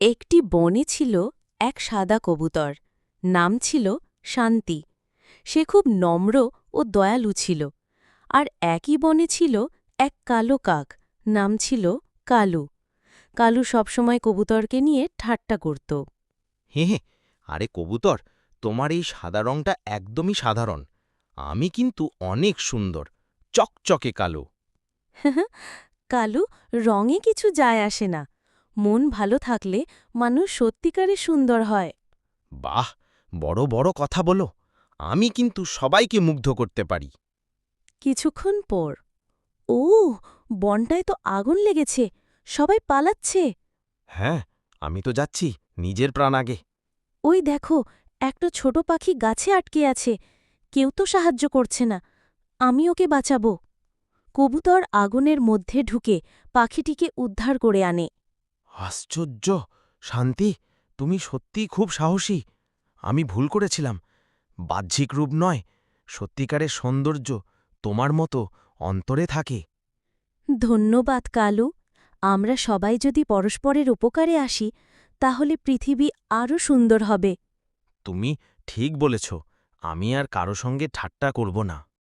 একটি বনে ছিল এক সাদা কবুতর নাম ছিল শান্তি। সে খুব নম্র ও দয়ালু ছিল। আর একই বনে ছিল এক কালো কাক নাম ছিল কালু। কালু সবসময় কবুতরকে নিয়ে ঠাট্টা করত। হে হে আরে কবুতর তোমার এই সাদা রংটা একদমই সাধারণ। আমি কিন্তু অনেক সুন্দর চকচকে কালো। কালু রঙে কিছু যায় আসে না। মন ভালো থাকলে মানুষ সত্যিকারে সুন্দর হয়। বাহ বড় বড় কথা বলো। আমি কিন্তু সবাইকে মুগ্ধ করতে পারি। কিছুক্ষণ পর ও বনটায় তো আগুন লেগেছে সবাই পালাচ্ছে। হ্যাঁ আমি তো যাচ্ছি নিজের প্রাণ আগে। ওই দেখো একটা ছোট পাখি গাছে আটকে আছে কেউ তো সাহায্য করছে না আমি ওকে বাঁচাবো। কবুতর আগুনের মধ্যে ঢুকে পাখিটিকে উদ্ধার করে আনে। আশ্চর্য শান্তি তুমি সত্যিই খুব সাহসী। আমি ভুল করেছিলাম। বাহ্যিক রূপ নয় সত্যিকারের সৌন্দর্য তোমার মতো অন্তরে থাকে। ধন্যবাদ কালু। আমরা সবাই যদি পরস্পরের উপকারে আসি তাহলে পৃথিবী আরও সুন্দর হবে। তুমি ঠিক বলেছ আমি আর কারও সঙ্গে ঠাট্টা করব না।